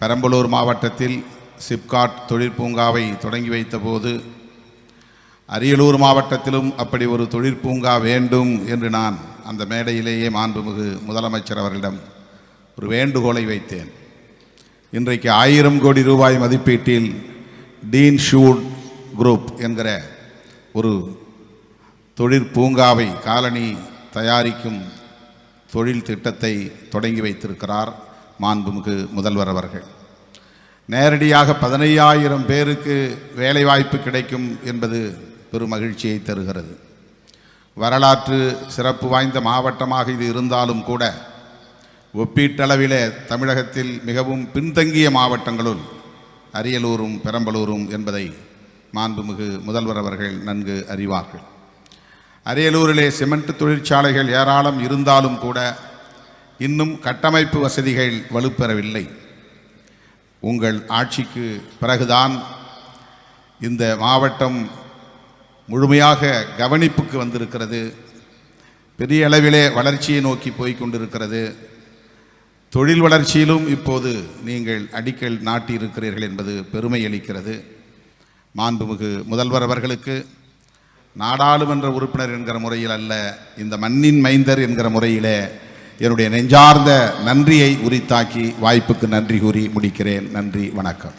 பெரம்பலூர் மாவட்டத்தில் சிப்காட் தொழிற்பூங்காவை தொடங்கி வைத்தபோது அரியலூர் மாவட்டத்திலும் அப்படி ஒரு தொழிற்பூங்கா வேண்டும் என்று நான் அந்த மேடையிலேயே மாண்புமிகு முதலமைச்சர் அவர்களிடம் ஒரு வேண்டுகோளை வைத்தேன். இன்றைக்கு ஆயிரம் கோடி ரூபாய் மதிப்பீட்டில் டீன் ஷூட் குரூப் என்கிற ஒரு தொழிற்பூங்காவை காலனி தயாரிக்கும் தொழில் திட்டத்தை தொடங்கி வைத்திருக்கிறார். மாண்புமிகு முதல்வர் அவர்கள். நேரடியாக பதினையாயிரம் பேருக்கு வேலைவாய்ப்பு கிடைக்கும் என்பது பெரும் மகிழ்ச்சியை தருகிறது. வரலாற்று சிறப்பு வாய்ந்த மாவட்டமாக இது இருந்தாலும் கூட ஒப்பீட்டளவிலே தமிழகத்தில் மிகவும் பின்தங்கிய மாவட்டங்களுள் அரியலூரும் பெரம்பலூரும் என்பதை மாண்புமிகு முதல்வர் அவர்கள் நன்கு அறிவார்கள். அரியலூரிலே சிமெண்ட் தொழிற்சாலைகள் ஏராளம் இருந்தாலும் கூட இன்னும் கட்டமைப்பு வசதிகள் வலுப்பெறவில்லை. உங்கள் ஆட்சிக்கு பிறகுதான் இந்த மாவட்டம் முழுமையாக கவனிப்புக்கு வந்திருக்கிறது. பெரிய அளவிலே வளர்ச்சியை நோக்கி போய்க் கொண்டிருக்கிறது. தொழில் வளர்ச்சியிலும் இப்போது நீங்கள் அடிக்கல் நாட்டியிருக்கிறீர்கள் என்பது பெருமை அளிக்கிறது. மாண்புமிகு முதல்வர் அவர்களுக்கு நாடாளுமன்ற உறுப்பினர் என்கிற முறையில் அல்ல இந்த மண்ணின் மைந்தர் என்கிற முறையிலே என்னுடைய நெஞ்சார்ந்த நன்றியை உரித்தாக்கி வாய்ப்புக்கு நன்றி கூறி முடிக்கிறேன். நன்றி வணக்கம்.